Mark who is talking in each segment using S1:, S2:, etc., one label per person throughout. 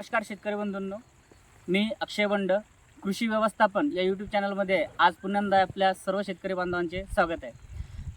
S1: नमस्कार शेतकरी बंधूंनो. मी अक्षय बंड कृषी व्यवस्थापन या यूट्यूब चॅनलमध्ये आज पुन्हा आपल्या सर्व शेतकरी बांधवांचे स्वागत आहे.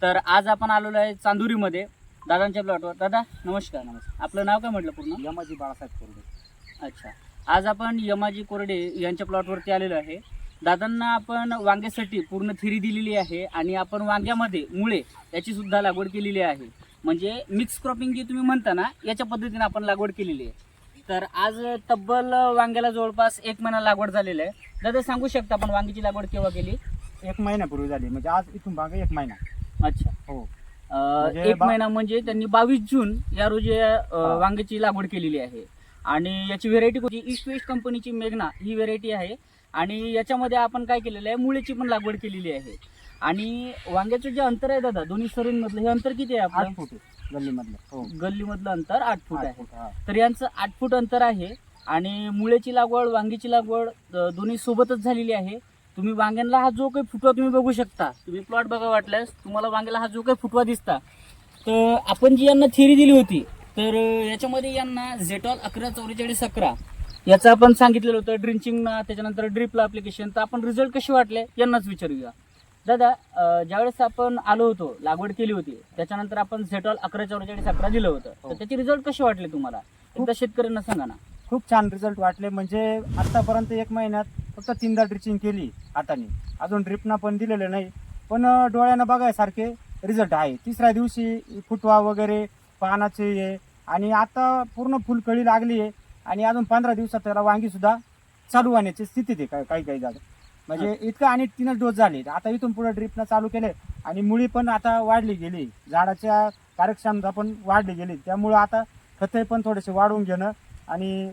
S1: तर आज आपण आलेलो आहे चांदुरीमध्ये दादांच्या प्लॉटवर दादा नमस्कार नमस्कार. आपलं नाव काय म्हटलं पूर्ण?
S2: यमाजी बाळासाहेब कोरडे.
S1: अच्छा. आज आपण यमाजी कोरडे यांच्या प्लॉटवरती आलेलो आहे. दादांना आपण वांग्यासाठी पूर्ण थिरी दिलेली आहे आणि आपण वांग्यामध्ये मुळे याची सुद्धा लागवड केलेली आहे. म्हणजे मिक्स क्रॉपिंग जी तुम्ही म्हणता ना याच्या पद्धतीने आपण लागवड केलेली आहे. तर आज तब्बल वांग्याला जवळपास एक महिना लागवड झालेला आहे. दादा सांगू शकता आपण वांग्याची लागवड केव्हा केली?
S2: एक महिन्यापूर्वी झाली. म्हणजे आज इथून मागे एक महिना.
S1: अच्छा.
S2: हो.
S1: अं,
S2: म्हणजे
S1: एक
S2: बा-
S1: महिना म्हणजे त्यांनी बावीस जून या रोजी अं. वांग्याची लागवड केलेली आहे. आणि याची व्हेरायटी कोणती? ईस्ट वेस्ट कंपनीची मेघना ही व्हेरायटी आहे. आणि याच्यामध्ये आपण काय केलेलं आहे? मुळेची पण लागवड केलेली आहे. आणि वांग्याचं जे अंतर आहे दादा दोन्ही सरींमधलं हे अंतर किती आहे
S2: आठ
S1: आपलं
S2: फूट आहे गल्लीमधलं. हो.
S1: गल्लीमधलं अंतर आठ फूट
S2: आठ
S1: आहे.
S2: फूट हा.
S1: तर यांचं आठ फूट अंतर आहे आणि मुळेची लागवड वांगीची लागवड अं, दोन्ही सोबतच झालेली आहे. तुम्ही वांग्यांना हा जो काही फुटवा तुम्ही बघू शकता तुम्ही प्लॉट बघा वाटल्यास तुम्हाला वांग्याला हा जो काही फुटवा दिसता. तर आपण जी यांना थिअरी दिली होती तर अं, याच्यामध्ये यांना झेटॉल अकरा चौवेचाळीस अकरा याचं आपण सांगितलेलं होतं ड्रिंचिंगना त्याच्यानंतर ड्रिपला अप्लिकेशन तर आपण रिझल्ट कसे वाटले यांनाच विचारूया. दादा ज्यावेळेस आपण आलो होतो लागवड केली होती त्याच्यानंतर आपण झेटॉल अकरा चौवेचाळीस अकरा दिलं होतं. तर
S2: हो.
S1: त्याचे रिझल्ट कसे वाटले तुम्हाला? एकदा शेतकऱ्यांना सांगा ना.
S2: खूप छान रिझल्ट वाटले. म्हणजे आतापर्यंत एक महिन्यात फक्त तीनदा ड्रिचिंग केली हाताने. अजून ड्रिपना पण दिलेलं नाही. पण डोळ्यानं बघायसारखे रिझल्ट आहे. तिसऱ्या दिवशी फुटवा वगैरे पानाचे हे. आणि आता पूर्ण फुलकळी लागली आहे. आणि अजून पंधरा दिवसात त्याला वांगी सुद्धा चालू होण्याची स्थितीत आहे. काय- काही काही झालं? म्हणजे इतकं आणि तीनच डोस झाले. आता इथून पुढे ड्रिपनं चालू केले आणि मुळी पण आता वाढली गेली. झाडाच्या कार्यक्षमता पण वाढली गेली. त्यामुळं आता खते पण थोडेसे वाढवून घेणं आणि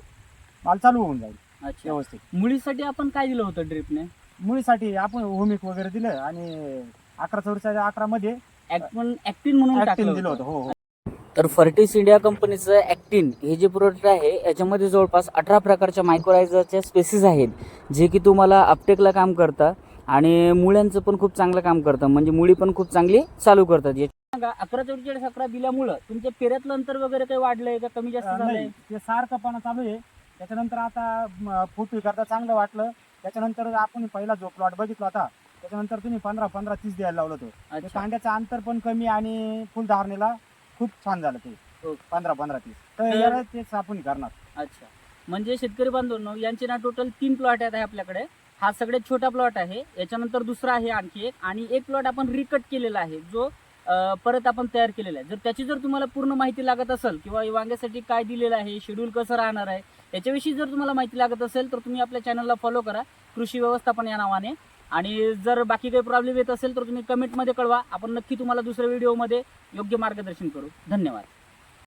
S2: माल चालू होऊन जाईल.
S1: अच्छा.
S2: व्यवस्थित.
S1: मुळीसाठी आपण काय दिलं होतं ड्रिपने
S2: मुळीसाठी आपण होमिक वगैरे दिलं आणि अकरा चौवेचाळीस अकरा मध्ये
S1: ऍक्टिन म्हणून
S2: ऍक्टिन दिलं
S1: होतं.
S2: होतं. हो हो.
S1: तर फर्टिस इंडिया कंपनीचं ॲक्टिन हे जे प्रोडक्ट आहे याच्यामध्ये जवळपास अठरा प्रकारच्या मायक्रोरायझरच्या स्पेसिस आहेत जे की तुम्हाला अपटेकला काम करतं आणि मुळ्यांचं पण खूप चांगलं काम करतं. म्हणजे मुळी पण खूप चांगली चालू करतात. अकरा चौवेचाळीस अकरा दिल्यामुळं तुमच्या पेऱ्यातलं अंतर वगैरे काही वाढलंय का? कमी जास्त झालंय?
S2: ते सारखंपणा चालू आहे. त्याच्यानंतर आता फुटवी करता चांगलं वाटलं. त्याच्यानंतर आपण पहिला जो प्लॉट बघितला होता त्याच्यानंतर तुम्ही पंधरा पंधरा तीस द्यायला लावलं होतं. कांद्याचं अंतर पण कमी आणि फुलधारणेला खूप छान झालं ते. पंधरा पंधरा तीस. तर तेच आपण करणार.
S1: अच्छा. म्हणजे शेतकरी बांधवांनो यांचे ना टोटल तीन प्लॉट आहेत आहे आपल्याकडे. हा सगळ्यात छोटा प्लॉट आहे. याच्यानंतर दुसरा आहे आणखी एक. आणि एक प्लॉट आपण रिकट केलेला आहे जो अं, परत आपण तयार केलेला आहे. जर त्याची जर तुम्हाला पूर्ण माहिती लागत असेल किंवा या वांग्यासाठी काय दिलेलं आहे शेड्यूल कसं राहणार आहे याच्याविषयी जर तुम्हाला माहिती लागत असेल तर तुम्ही आपल्या चॅनलला फॉलो करा. कृषी व्यवस्थापन या नावाने. आणि जर बाकी काही प्रॉब्लेम येत असेल तर तुम्ही कमेंटमध्ये कळवा. आपण नक्की तुम्हाला दुसऱ्या व्हिडिओमध्ये योग्य मार्गदर्शन करू. धन्यवाद.